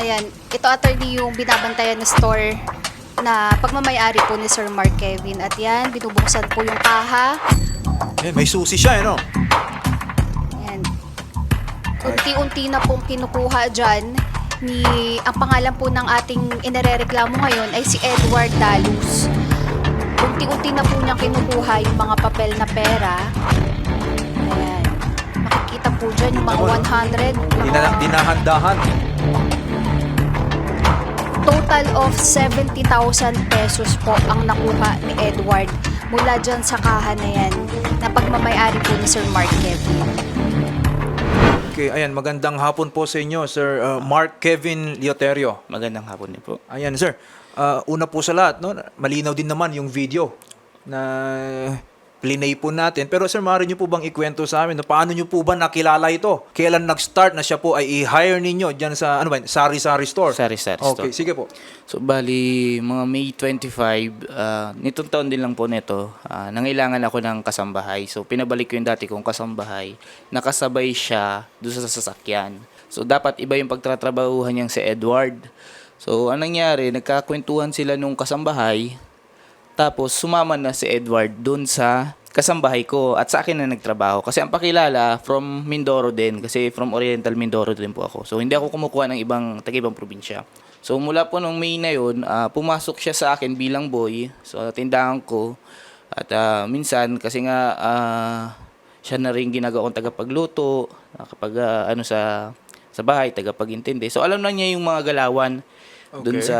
Ayan, ito attorney yung binabantayan na store na pagmamayari po ni Sir Mark Kevin. At yan, binubuksan po yung kaha. Eh, may susi siya, eh, no? Ayan. Unti-unti na pong kinukuha dyan ni ang pangalan po ng ating inarereklamo ngayon ay si Edward Dalus. Unti-unti na po niya kinukuha yung mga papel na pera. Ayan. Makikita po dyan yung mga 100. Dina, Mga dinahandahan. Total of 70,000 pesos po ang nakuha ni Edward mula dyan sa kaha na yan na pagmamayari po ni Sir Mark Kevin. Okay, ayan, magandang hapon po sa inyo, Sir uh, Mark Kevin Lioterio. Magandang hapon din po. Ayan, sir. Uh, una po sa lahat, no, malinaw din naman yung video na plinay po natin. Pero sir, maaari nyo po bang ikwento sa amin, no, paano nyo po ba nakilala ito? Kailan nag-start na siya po ay i-hire ninyo dyan sa, ano ba, sari-sari store? Sari-sari Okay, store. sige po. So, bali, mga May 25, ah, nitong taon din lang po nito, ah, nangailangan ako ng kasambahay. So, pinabalik ko yung dati kong kasambahay. Nakasabay siya doon sa sasakyan. So, dapat iba yung pagtatrabahuhan niyang si Edward. So, anong nangyari, nagkakwentuhan sila nung kasambahay. Tapos, sumama na si Edward doon sa kasambahay ko at sa akin na nagtrabaho. Kasi ang pakilala, from Mindoro din. Kasi from Oriental Mindoro din po ako. So, hindi ako kumukuha ng ibang, taga-ibang probinsya. So, mula po nung May na yun, ah, pumasok siya sa akin bilang boy. So, tindahan ko. At ah, minsan, kasi nga, ah, siya na rin ginagawa kong tagapagluto, kapag ano sa sa bahay, tagapagintindi. So, alam na niya yung mga galawan doon Okay. sa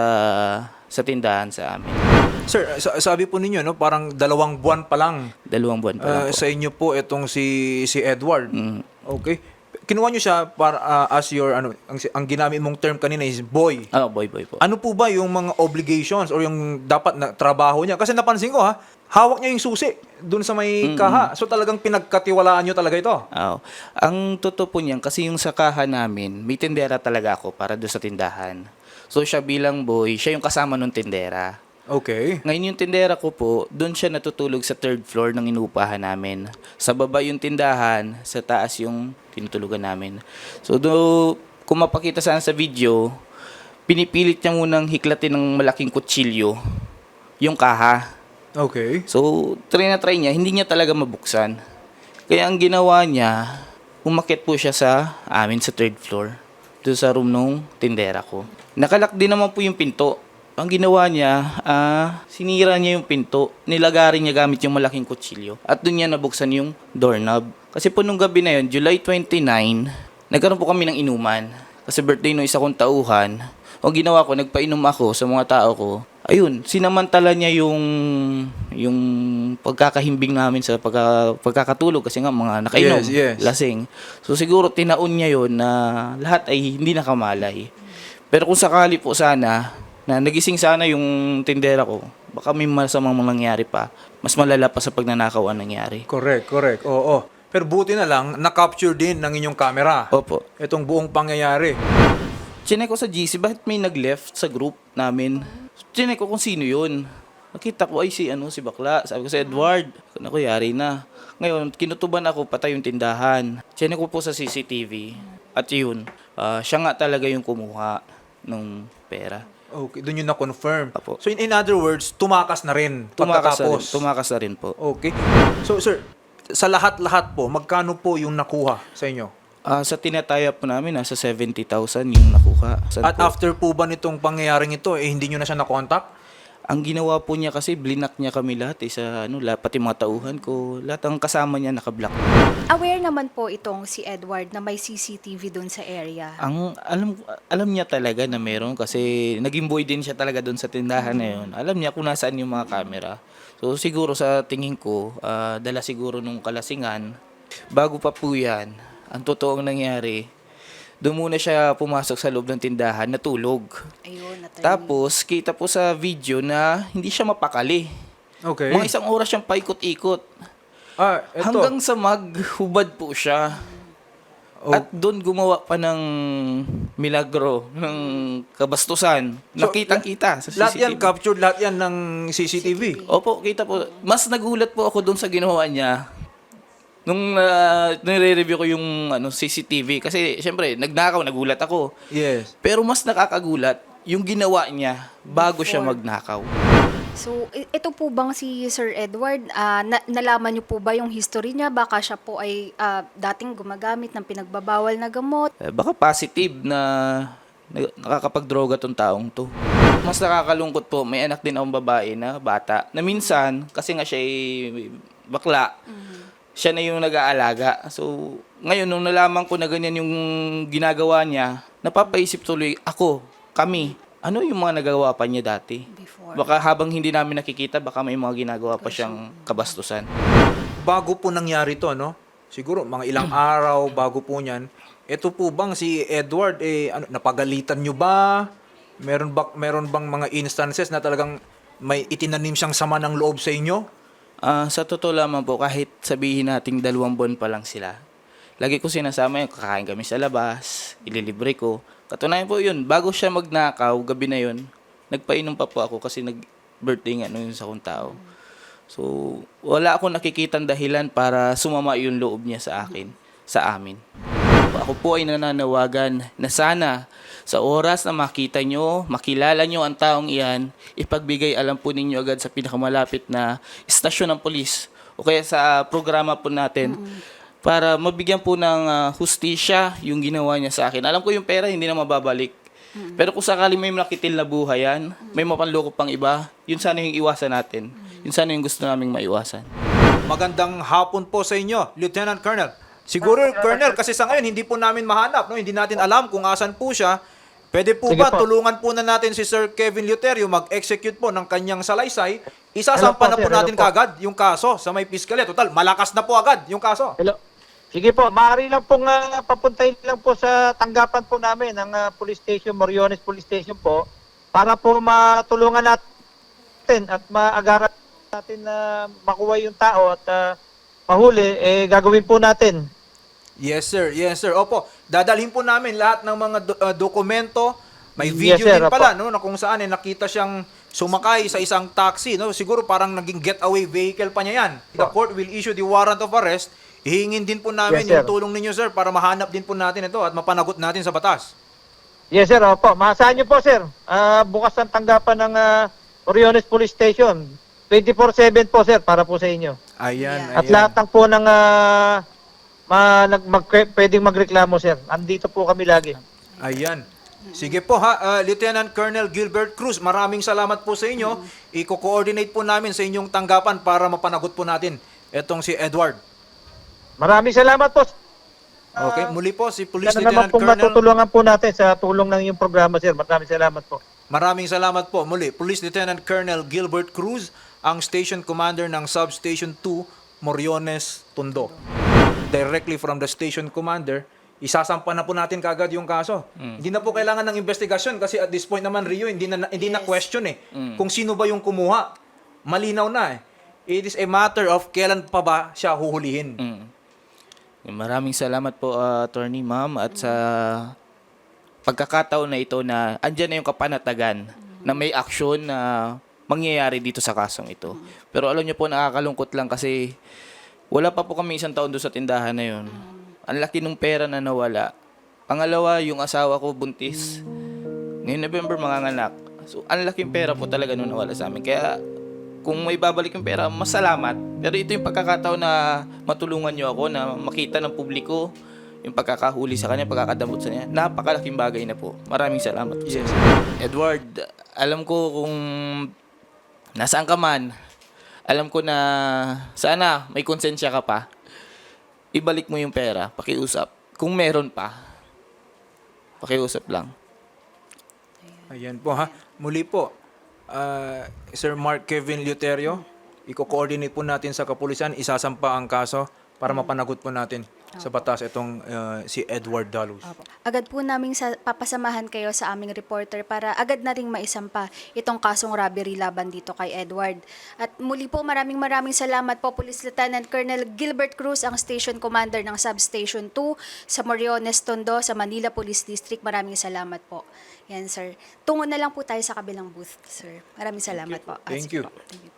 sa tindahan sa amin. Sir, sa- sabi po ninyo, no, parang dalawang buwan pa lang Dalawang buwan pa lang uh, po. sa inyo po itong si si Edward. Mm. Okay. Kinuha nyo siya para uh, as your ano ang, ang ginamit mong term kanina is boy. Ah, boy boy po. Ano po ba yung mga obligations or yung dapat na trabaho niya? Kasi napansin ko ha, hawak niya yung susi dun sa may kaha. So talagang pinagkatiwalaan nyo talaga ito. Oo. Ang totoo po niyan, kasi yung sa kaha namin, may tindera talaga ako para doon sa tindahan. So siya bilang boy, siya yung kasama ng tindera. Okay. Ngayon yung tindera ko po, doon siya natutulog sa third floor ng inuupahan namin. Sa baba yung tindahan, sa taas yung tinutulugan namin. So do, kung mapakita sana sa video, pinipilit niya munang hiklatin ng malaking kutsilyo yung kaha. Okay. So, try na try niya, hindi niya talaga mabuksan. Kaya ang ginawa niya, umakit po siya sa amin sa third floor. Doon sa room nung tindera ko. Nakalak din naman po yung pinto. Ang ginawa niya, ah, sinira niya yung pinto. Nilagarin niya gamit yung malaking kutsilyo. At doon niya nabuksan yung doorknob. Kasi po nung gabi na yun, July 29, nagkaroon po kami ng inuman. Kasi birthday nung isa kong tauhan. Ang ginawa ko, nagpainom ako sa mga tao ko. Ayun, sinamantala niya yung yung pagkakahimbing namin sa pagka, pagkakatulog kasi nga mga nakainom, Yes, yes. lasing. So siguro tinaon niya yon na lahat ay hindi nakamalay. Pero kung sakali po sana na nagising sana yung tindera ko, baka may masamang mangyari pa. Mas malala pa sa pagnanakaw ang nangyari. Correct, correct. Oo. Pero buti na lang, na-capture din ng inyong camera. Opo. Itong buong pangyayari. Chinek ko sa GC, bakit may nag-left sa group namin? Chinek ko kung sino yun. Nakita ko, ay si, ano, si Bakla. Sabi ko si Edward. Naku, yari na. Ngayon, kinutuban ako, patay yung tindahan. Chinek ko po sa CCTV. At yun, ah, siya nga talaga yung kumuha ng pera. Okay, doon yun na-confirm. Apo. So in, in other words, tumakas na rin Tumakas na rin, pagkatapos. tumakas na rin po. Okay. So sir, sa lahat-lahat po, magkano po yung nakuha sa inyo? Ah, sa tinataya po namin, nasa 70,000 yung nakuha. Saan At po? after po ba nitong pangyayaring ito, eh hindi nyo na siya na-contact? Ang ginawa po niya kasi, blinak niya kami lahat. Eh, sa, ano, lahat, pati mga tauhan ko. Lahat ang kasama niya nakablock. Aware naman po itong si Edward na may CCTV doon sa area. Ang alam alam niya talaga na meron kasi naging boy din siya talaga doon sa tindahan na yun. Alam niya kung nasaan yung mga camera. So siguro sa tingin ko, ah, dala siguro nung kalasingan, bago pa po yan, ang totoong nangyari, doon muna siya pumasok sa loob ng tindahan, natulog. Ayun, attorney. Tapos, kita po sa video na hindi siya mapakali. Okay. Mga isang oras siyang paikot-ikot. ah, ito. Hanggang sa maghubad po siya. Oh. At doon gumawa pa ng milagro, ng kabastusan. So, Nakita-kita sa lahat yan CCTV. captured, lahat yan ng CCTV. Opo, kita po. Mas nagulat po ako doon sa ginawa niya. Nung uh, nire-review ko yung ano, CCTV, kasi syempre, nagnakaw, nagulat ako. Yes. Pero mas nakakagulat, yung ginawa niya bago siya Before. magnakaw. So, ito po bang si Sir Edward, ah, na- nalaman niyo po ba yung history niya? Baka siya po ay ah, dating gumagamit ng pinagbabawal na gamot. Eh, baka positive na na- nakakapagdroga tong taong to. Mas nakakalungkot po, may anak din akong babae na bata, na minsan, kasi nga siya ay bakla, siya na yung nag-aalaga. So, ngayon, nung nalaman ko na ganyan yung ginagawa niya, napapaisip tuloy ako, kami, ano yung mga nagawa pa niya dati? Before. Baka habang hindi namin nakikita, baka may mga ginagawa pa siyang kabastusan. Bago po nangyari to, no? Siguro mga ilang araw bago po niyan. Ito po bang si Edward eh ano, napagalitan niyo ba? Meron ba meron bang mga instances na talagang may itinanim siyang sama ng loob sa inyo? Ah, sa totoo lamang po, kahit sabihin nating dalawang buwan pa lang sila, lagi ko sinasama yung kakain kami sa labas, ililibre ko. Katunayan po yun, bago siya magnakaw, gabi na yun, nagpainom pa po ako kasi nag-birthday nga nung sa akong tao. So, wala akong nakikitang dahilan para sumama yung loob niya sa akin, sa amin. Ako po ay nananawagan na sana sa oras na makita nyo, makilala nyo ang taong iyan, ipagbigay alam po ninyo agad sa pinakamalapit na istasyon ng polis o kaya sa programa po natin para mabigyan po ng ah, hustisya yung ginawa niya sa akin. Alam ko yung pera hindi na mababalik. Pero kung sakali may nakitil na buhayan, may mapanloko pang iba, yun sana yung iwasan natin. Yun sana yung gusto naming maiwasan. Magandang hapon po sa inyo, Lieutenant Colonel. Siguro, Colonel, kasi sa ngayon hindi po namin mahanap, no? Hindi natin alam kung asan po siya. Pwede po Sige ba po. tulungan po na natin si Sir Kevin Luterio mag-execute po ng kanyang salaysay? Isasampa na po sir. natin Hello po. kagad yung kaso sa may piskalya. Total, malakas na po agad yung kaso. Hello. Sige po, maaari lang pong uh, papuntahin lang po sa tanggapan po namin ng ah, police station, Moriones Police Station po, para po matulungan natin at maagaran natin na makuha yung tao at ah, mahuli, eh gagawin po natin. Yes, sir. Yes, sir. Opo, dadalhin po namin lahat ng mga do- uh, dokumento. May Yes, video sir. din Opo. pala, no, na kung saan eh, nakita siyang sumakay sa isang taxi, no? Siguro parang naging getaway vehicle pa niya yan. The court will issue the warrant of arrest. Hihingin din po namin Yes, yung sir. tulong ninyo, sir, para mahanap din po natin ito at mapanagot natin sa batas. Yes sir, opo. Maasahan niyo po sir. Ah, bukas ang tanggapan ng ah, Moriones Police Station. 24-7 po sir, para po sa inyo. Ayan, Yeah. At lahat ng po ng ah, ma, nag, mag, pwedeng magreklamo sir. Andito po kami lagi. Ayan. Sige po ha, uh, Lieutenant Colonel Gilbert Cruz, maraming salamat po sa inyo. Iko-coordinate po namin sa inyong tanggapan para mapanagot po natin itong si Edward. Maraming salamat po. Okay, muli po si Police Sana naman Lieutenant pong Colonel. matutulungan po natin sa tulong ng iyong programa sir. Maraming salamat po. Maraming salamat po. Muli, Police Lieutenant Colonel Gilbert Cruz, ang Station Commander ng Substation 2, Moriones, Tondo. Directly from the Station Commander, isasampa na po natin kagad yung kaso. Hindi na po kailangan ng investigasyon kasi at this point naman, Rio, hindi na, hindi na question eh. Kung sino ba yung kumuha. Malinaw na eh. It is a matter of kailan pa ba siya huhulihin. Maraming salamat po, uh, Attorney Ma'am, at sa pagkakataon na ito na andyan na yung kapanatagan na may aksyon na mangyayari dito sa kasong ito. Pero alam niyo po, nakakalungkot lang kasi wala pa po kami isang taon doon sa tindahan na yun. Ang laki ng pera na nawala. Pangalawa, yung asawa ko buntis. Ngayon November, manganganak. So, ang laking pera po talaga nung nawala sa amin. Kaya, kung may babalik yung pera, masalamat. Pero ito yung pagkakataon na matulungan nyo ako na makita ng publiko yung pagkakahuli sa kanya, pagkakadamot sa niya. Napakalaking bagay na po. Maraming salamat sir. Edward, alam ko kung nasaan ka man, alam ko na sana may konsensya ka pa. Ibalik mo yung pera, pakiusap. Kung meron pa, pakiusap lang. Ayan po ha. Muli po, ah, Sir Mark Kevin Luterio, i-coordinate po natin sa kapulisan, isasampa ang kaso para mapanagot po natin sa batas itong ah, si Edward Dalus. Opo. Agad po namin sa, papasamahan kayo sa aming reporter para agad na ring maisampa itong kasong robbery laban dito kay Edward. At muli po maraming maraming salamat po Police Lieutenant Colonel Gilbert Cruz, ang Station Commander ng Substation 2 sa Moriones, Tondo, sa Manila Police District. Maraming salamat po. Yan sir. Tungo na lang po tayo sa kabilang booth, sir. Maraming salamat po. Ah, Thank you. po. Thank you.